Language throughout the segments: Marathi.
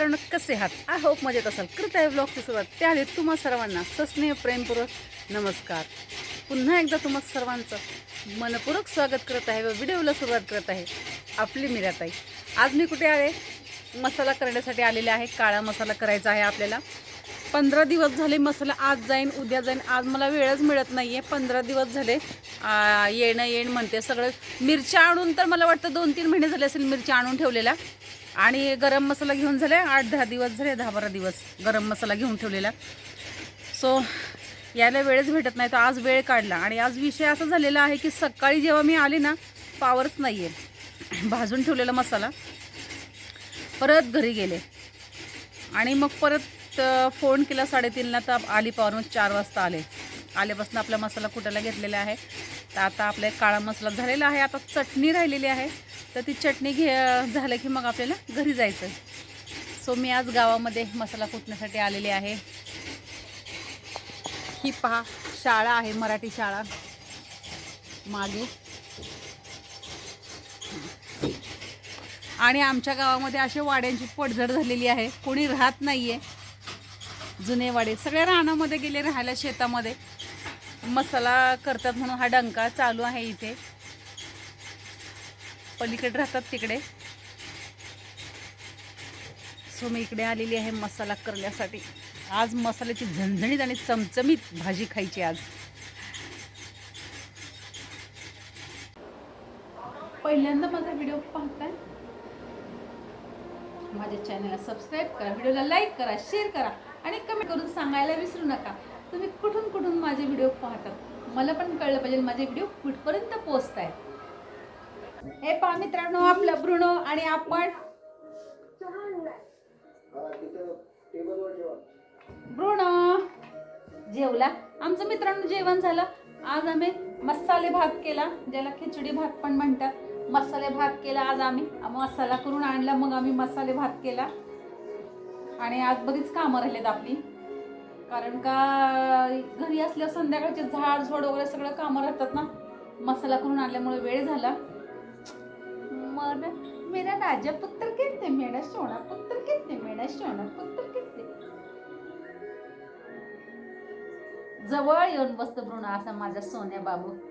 मित्रांनो कसे आहात? आय होप मजेत असाल. करत आहे ब्लॉगची सुरुवात त्याआधी तुम्हा सर्वांना सस्नेह प्रेमपूर्वक नमस्कार. पुन्हा एकदा तुम्हा सर्वांचं मनपूर्वक स्वागत करत आहे व व्हिडिओला सुरुवात करत आहे आपली मिराताई. आज मी कुठे आहे? मसाला करण्यासाठी आलेले आहे. काळा मसाला करायचा आहे आपल्याला. पंधरा दिवस झाले मसाला आज जाईन उद्या जाईन. आज मला वेळच मिळत नाही आहे पंधरा दिवस झाले येणं येणं येण म्हणते सगळं. मिरच्या आणून तर मला वाटतं दोन तीन महिने झाले असेल मिरच्या आणून ठेवलेल्या. आणि गरम मसाला घेऊन झाले आठ दहा दिवस झाले दहा बारा दिवस गरम मसाला घेऊन ठेवलेला. सो यायला वेळच भेटत नाही तर आज वेळ काढला. आणि आज विषय असा झालेला आहे की सकाळी जेव्हा मी आले ना पावरच नाही आहे भाजून ठेवलेला मसाला. परत घरी गेले. आणि मग परत फोन केला साडेतीनला तर आली पावरून चार वाजता आले. आल्यापासून आपला मसाला कुटायला घेतलेला आहे. तर आता आपला एक काळा मसाला झालेला आहे. आता चटणी राहिलेली आहे. तर ती चटणी घे झालं की मग आपल्याला घरी जायचं. सो मी आज गावामध्ये मसाला कुटण्यासाठी आलेले आहे. ही पहा शाळा आहे मराठी शाळा. मागे. आणि आमच्या गावामध्ये असे वाड्यांची पडझड झालेली आहे. कोणी राहत नाही आहे जुने वाडे. सगळ्या रानामध्ये गेले राहायला शेतामध्ये. मसाला करतात म्हणून हा डंका चालू आहे इथे. पलीकडे राहतात तिकडे. सो मी इकडे आलेली आहे मसाला करण्यासाठी. आज मसाल्याची झणझणीत आणि चमचमीत भाजी खायची आज. पहिल्यांदा माझा व्हिडिओ पाहताय? माझ्या चॅनलला सबस्क्राईब करा व्हिडिओला लाईक करा शेअर करा आणि कमेंट करून सांगायला विसरू नका. तुम्ही कुठून कुठून माझे व्हिडिओ पाहतात? मला पण कळलं पाहिजे माझे व्हिडिओ कुठपर्यंत पोचत आहेत हे पहा मित्रांनो आपलं भ्रूण आणि आपण. भ्रूण. जेवला? आमचं मित्रांनो जेवण झालं. आज आम्ही मसाले भात केला ज्याला खिचडी भात पण म्हणतात. मसाले भात केला आज आम्ही. मसाला करून आणला मग आम्ही मसाले भात केला. आणि आज बरीच कामं राहिलेत आपली. कारण का घरी असल्या संध्याकाळचे झाड झोड वगैरे सगळं कामं राहतात ना. मसाला करून आणल्यामुळे वेळ झाला. मग मेरा राजा पुत्र कितने मेरा सोना पुत्र कितने मेरा सोना पुत्र कितने? जवळ येऊन बसतो भ्रूण असा माझा सोन्या बाबू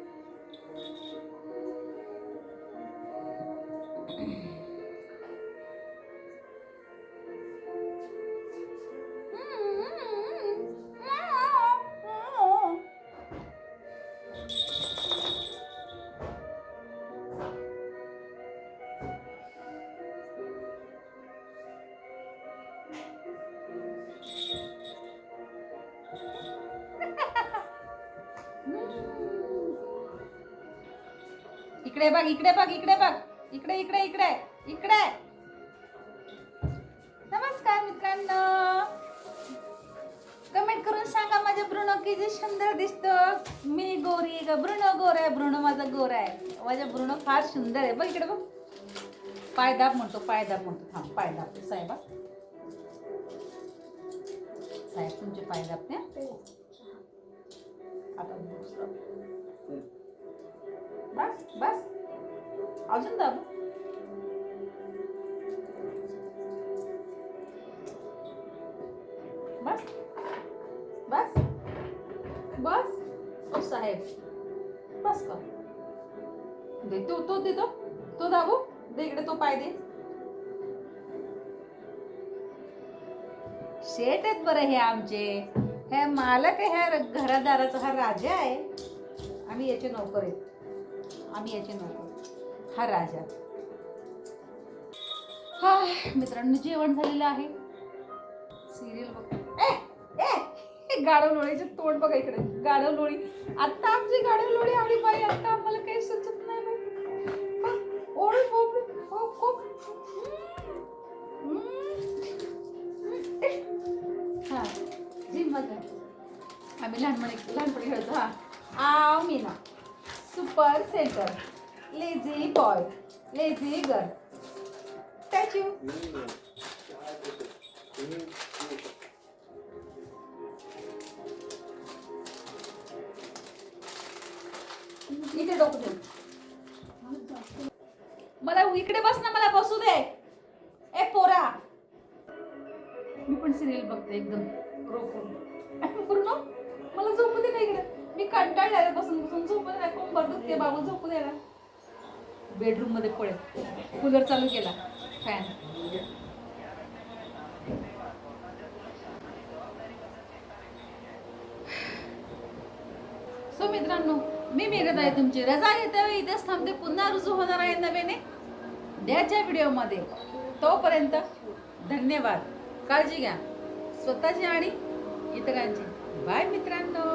इकडे बघ इकडे बघ इकडे बघ. इकडे इकडे इकडे. इकडे. नमस्कार मित्रांनो. कमेंट करून सांगा माझ्या ब्रुनो किती सुंदर दिसतो. मी गोरी ग ब्रुनो गोर आहे ब्रुनो माझा गोर आहे. माझ्या ब्रुनो फार सुंदर आहे. बघ इकडे बघ. पायदाब म्हणतो पायदाब म्हणतो. हां पायदाब साहेबा. साहेब तुमचे पायदाब त्या आता दुसरं. बस बस. अजून दाब. बस बस बस. ओ साहेब बस कर. दे तो तो तो. दाबू. दे इकडे तो पाय दे. शेट आहेत बरं हे आमचे. हे मालक आहे ह्या घरादाराचा हा राजा आहे. आम्ही याचे नोकर आहेत. आम्ही याचे नोकर हा राजा. हा मित्रांनो जेवण झालेलं आहे. सिरियल बघ. ए ए गाढव लोळीचे तोंड बघा इकडे. गाढव लोळी. आता आमची गाढव लोळी आली बाई. आता आम्हाला काही सुचत नाही हो हा जी मजा आम्ही लहानपणी लहानपणी खेळतो हा. आव Meena. Super centre. Lazy boy lazy girl statue इथे डोकं ठेव. मला इकडे बस ना मला बसू दे. ए पोरा. मी पण सिरियल बघते एकदम. रोखून पूर्ण? मला झोपू दे नाही इकडे. मी कंटाळले बसून बसून झोपू ते बाबू झोपू द्यायला बेडरूममध्ये पडेल. कूलर चालू केला. फॅन सो मित्रांनो मी मेघत आहे तुमची. रजा घेते त्यावेळी इथेच थांबते. पुन्हा रुजू होणार आहे नव्याने द्याच्या व्हिडिओमध्ये. तोपर्यंत धन्यवाद. काळजी घ्या. स्वतःची आणि इतरांची. बाय मित्रांनो.